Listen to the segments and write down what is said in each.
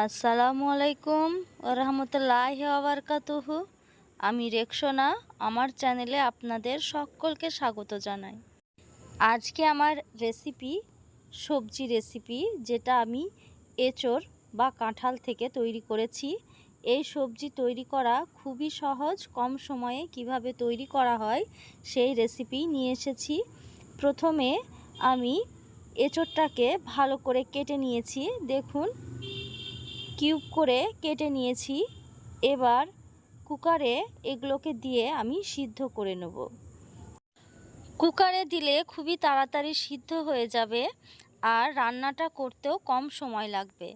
আসসালামু আলাইকুম রহমতুল্লাহ আবরকাতুহু আমি রেকসোনা আমার চ্যানেলে আপনাদের সকলকে স্বাগত জানাই। আজকে আমার রেসিপি, সবজি রেসিপি, যেটা আমি এঁচড় বা কাঁঠাল থেকে তৈরি করেছি। এই সবজি তৈরি করা খুবই সহজ, কম সময়ে কীভাবে তৈরি করা হয় সেই রেসিপি নিয়ে এসেছি। প্রথমে আমি এঁচড়টাকে ভালো করে কেটে নিয়েছি। দেখুন কিউব করে কেটে নিয়েছি। এবার কুকারে এগুলোকে দিয়ে আমি সিদ্ধ করে নেব। কুকারে দিলে খুবই তাড়াতাড়ি সিদ্ধ হয়ে যাবে আর রান্নাটা করতেও কম সময় লাগবে।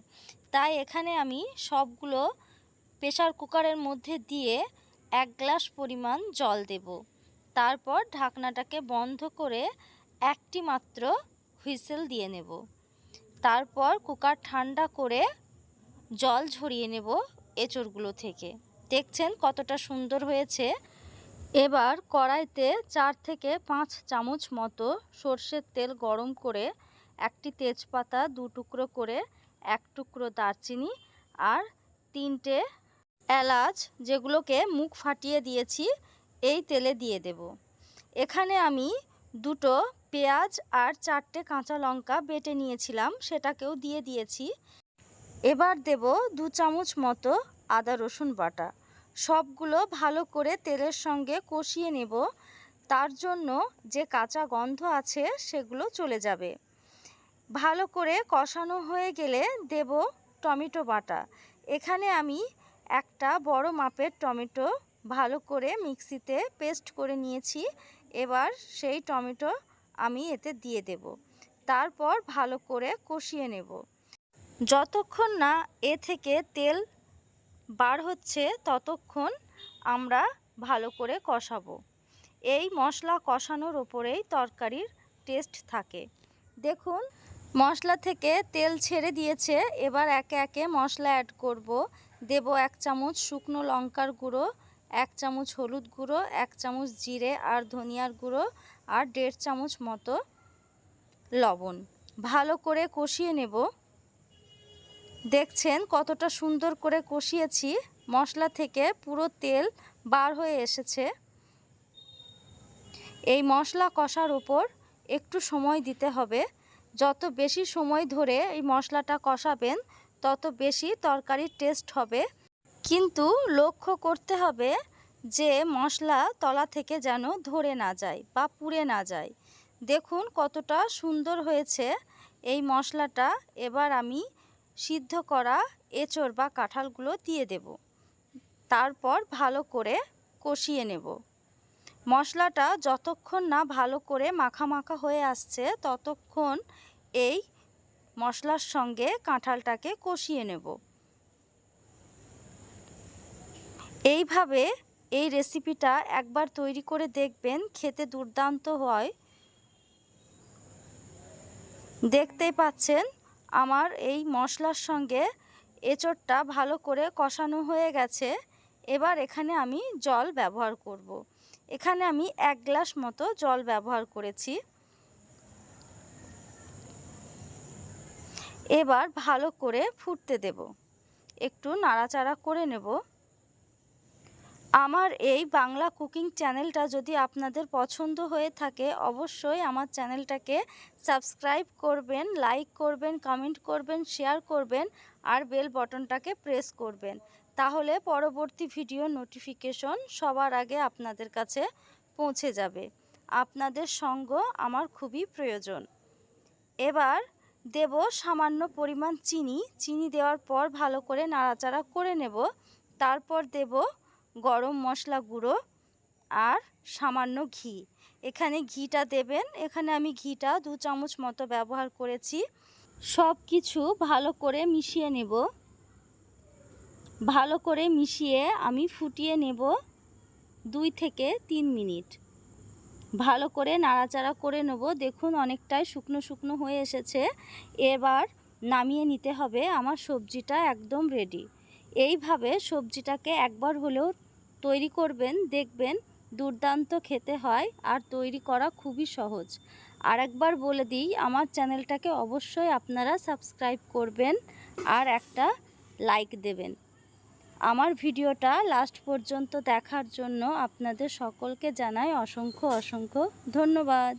তাই এখানে আমি সবগুলো প্রেশার কুকারের মধ্যে দিয়ে এক গ্লাস পরিমাণ জল দেব। তারপর ঢাকনাটাকে বন্ধ করে একটি মাত্র হুইসেল দিয়ে নেব। তারপর কুকার ঠান্ডা করে জল ঝরিয়ে নেব এঁচড়গুলো থেকে। দেখছেন কতটা সুন্দর হয়েছে? এবার কড়াইতে চার থেকে পাঁচ চামচ মতো সর্ষের তেল গরম করে একটি তেজপাতা দু টুকরো করে, এক টুকরো দারচিনি আর তিনটে এলাচ যেগুলোকে মুখ ফাটিয়ে দিয়েছি, এই তেলে দিয়ে দেব। এখানে আমি দুটো পেঁয়াজ আর চারটে কাঁচা লঙ্কা বেটে নিয়েছিলাম, সেটাকেও দিয়ে দিয়েছি। এবার দেব দু চামচ মতো আদা রসুন বাটা। সবগুলো ভালো করে তেলের সঙ্গে কষিয়ে নেব। তার জন্য যে কাঁচা গন্ধ আছে সেগুলো চলে যাবে। ভালো করে কষানো হয়ে গেলে দেব টমেটো বাটা। এখানে আমি একটা বড় মাপের টমেটো ভালো করে মিক্সিতে পেস্ট করে নিয়েছি। এবার সেই টমেটো আমি এতে দিয়ে দেব। তারপর ভালো করে কষিয়ে নেব। যতক্ষণ না এ থেকে তেল বার হচ্ছে, ততক্ষণ আমরা ভালো করে কষাবো। এই মশলা কষানোর ওপরেই তরকারির টেস্ট থাকে। দেখুন, মশলা থেকে তেল ছেড়ে দিয়েছে। এবার একে একে মশলা অ্যাড করব। দেব এক চামচ শুকনো লঙ্কার গুঁড়ো, এক চামচ হলুদ গুঁড়ো, এক চামচ জিরে আর ধনিয়ার গুঁড়ো আর দেড় চামচ মতো লবণ। ভালো করে কষিয়ে নেব। দেখছেন কতটা সুন্দর করে কষিয়েছি। মশলা থেকে পুরো তেল বার হয়ে এসেছে। এই মশলা কষার ওপর একটু সময় দিতে হবে। যত বেশি সময় ধরে এই মশলাটা কষাবেন, তত বেশি তরকারির টেস্ট হবে। কিন্তু লক্ষ্য করতে হবে যে মশলা তলা থেকে যেন ধরে না যায় বা পুড়ে না যায়। দেখুন কতটা সুন্দর হয়েছে এই মশলাটা। এবার আমি সিদ্ধ করা এঁচড় বা কাঁঠালগুলো দিয়ে দেব। তারপর ভালো করে কষিয়ে নেব। মশলাটা যতক্ষণ না ভালো করে মাখা মাখা হয়ে আসছে, ততক্ষণ এই মশলার সঙ্গে কাঁঠালটাকে কষিয়ে নেব। এইভাবে এই রেসিপিটা একবার তৈরি করে দেখবেন, খেতে দুর্দান্ত হয়। দেখতেই পাচ্ছেন আমার এই মশলার সঙ্গে এঁচোড়টা ভালো করে কষানো হয়ে গেছে। এবার এখানে আমি জল ব্যবহার করব। এখানে আমি এক গ্লাস মতো জল ব্যবহার করেছি। এবার ভালো করে ফুটতে দেব। একটু নাড়াচাড়া করে নেব। আমার এই বাংলা কুকিং চ্যানেলটা যদি আপনাদের পছন্দ হয়ে থাকে, অবশ্যই আমার চ্যানেলটাকে সাবস্ক্রাইব করবেন, লাইক করবেন, কমেন্ট করবেন, শেয়ার করবেন আর বেল বটনটাকে প্রেস করবেন। তাহলে পরবর্তী ভিডিও নোটিফিকেশন সবার আগে আপনাদের কাছে পৌঁছে যাবে। আপনাদের সঙ্গ আমার খুবই প্রয়োজন। এবার দেব সামান্য পরিমাণ চিনি। চিনি দেওয়ার পর ভালো করে নাড়াচাড়া করে নেব। তারপর দেব গরম মশলা গুঁড়ো আর সামান্য ঘি। এখানে ঘিটা দেবেন। এখানে আমি ঘিটা দু চামচ মতো ব্যবহার করেছি। সব কিছু ভালো করে মিশিয়ে নেব। ভালো করে মিশিয়ে আমি ফুটিয়ে নেব দুই থেকে তিন মিনিট। ভালো করে নাড়াচাড়া করে নেব। দেখুন অনেকটাই শুকনো শুকনো হয়ে এসেছে। এবার নামিয়ে নিতে হবে। আমার সবজিটা একদম রেডি এইভাবে সবজিটাকে একবার হলেও তৈরি করবেন, দেখবেন দুর্দান্ত খেতে হয় আর তৈরি করা খুবই সহজ। আর একবার বলে দিই, আমার চ্যানেলটাকে অবশ্যই আপনারা সাবস্ক্রাইব করবেন আর একটা লাইক দেবেন। আমার ভিডিওটা লাস্ট পর্যন্ত দেখার জন্য আপনাদের সকলকে জানাই অসংখ্য অসংখ্য ধন্যবাদ।